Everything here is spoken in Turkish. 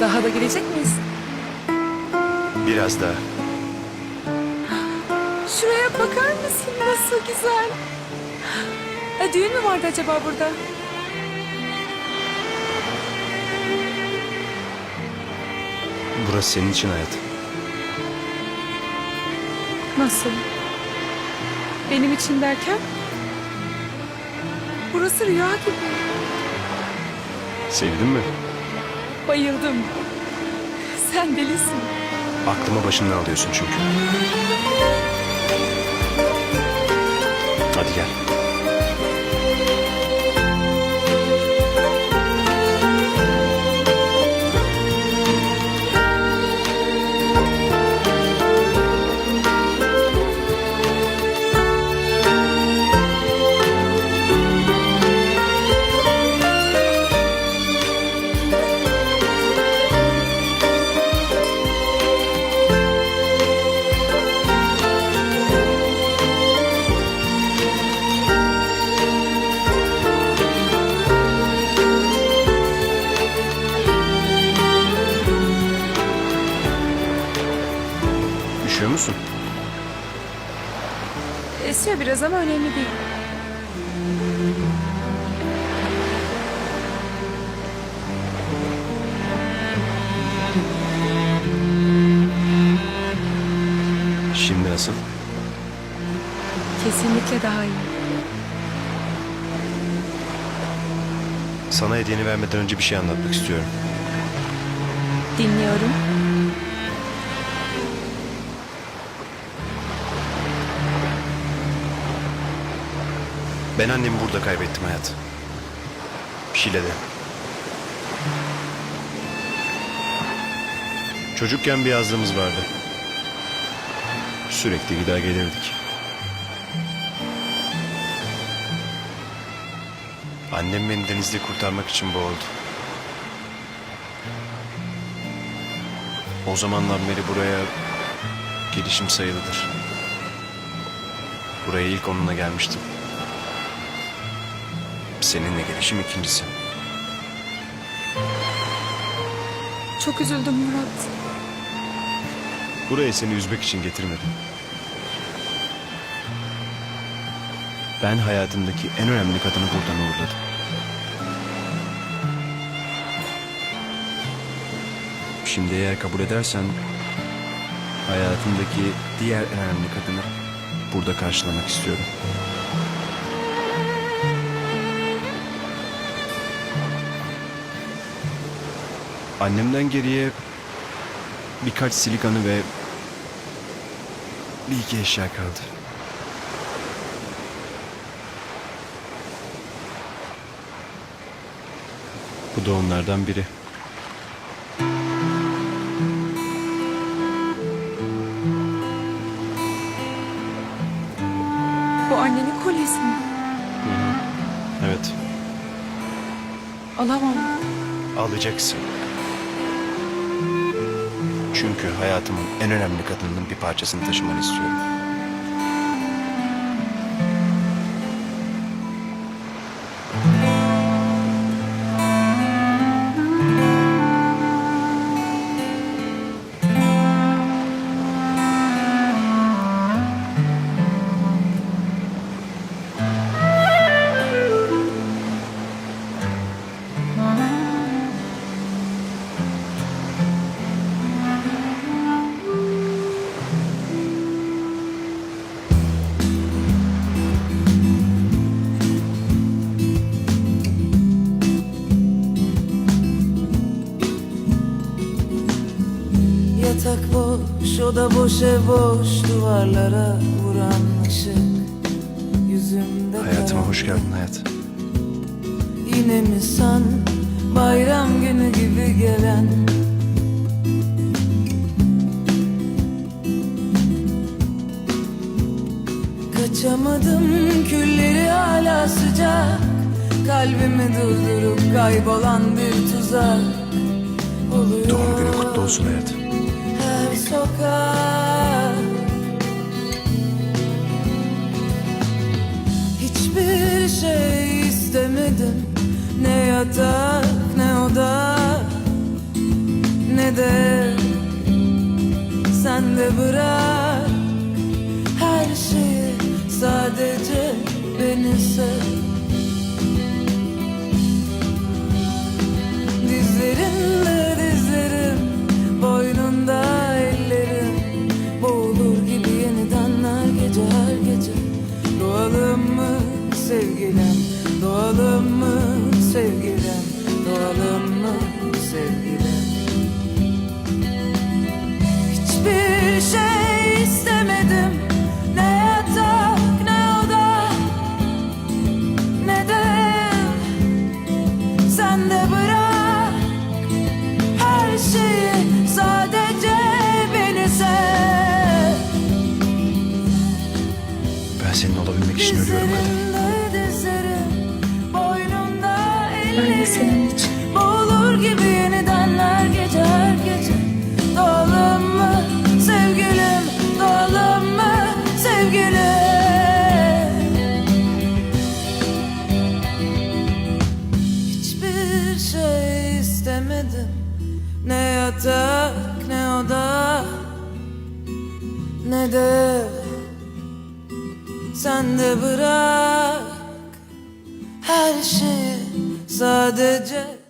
Daha da gelecek miyiz? Biraz daha. Şuraya bakar mısın? Nasıl güzel. Ha, düğün mü vardı acaba burada? Burası senin için hayat. Nasıl? Benim için derken? Burası rüya gibi. Sevdin mi? Bayıldım. Sen delisin. Aklımı başından alıyorsun çünkü. Musun? Esiyor biraz ama önemli değil. Şimdi nasıl? Kesinlikle daha iyi. Sana hediyeni vermeden önce bir şey anlatmak istiyorum. Dinliyorum. Ben annemi burada kaybettim hayat. Şile'de. Çocukken bir yazlığımız vardı. Sürekli gider gelirdik. Annem beni denizde kurtarmak için boğuldu. O zamandan beri buraya gelişim sayılıdır. Buraya ilk onunla gelmiştim. Seninle gelişim ikincisi. Çok üzüldüm Murat. Buraya seni üzmek için getirmedim. Ben hayatımdaki en önemli kadını buradan uğurladım. Şimdi eğer kabul edersen hayatımdaki diğer en önemli kadını burada karşılamak istiyorum. Annemden geriye birkaç silik anı ve bir iki eşya kaldı. Bu da onlardan biri. Bu annenin kolyesi mi? Evet, Alamam. alacaksın. Çünkü hayatımın en önemli kadınının bir parçasını taşımanı istiyorum. Oda boş, ev boş Duvarlara vuran ışık Yüzümde Hayatıma hoş geldin hayat. Yine mi san bayram günü gibi gelen Kaçamadım külleri hala sıcak Kalbimi durdurup kaybolan bir tuzak oluyor Doğum günün kutlu olsun hayat. yatak ne oda ne de sen de bırak. Her şeyi sadece beni sev. Dizlerinde dizlerim boynunda ellerim. Boğulur gibi yeniden her gece her gece. Doğalım mı sevgilim? İçin ölüyorum Boynumda Ben de senin için. Boğulur gibi yenidenler gece her gece. Doğalım mı sevgilim Doğalım mı sevgilim? Hiçbir şey istemedim. Ne yatak ne oda Ne de Sen de bırak Her şeyi sadece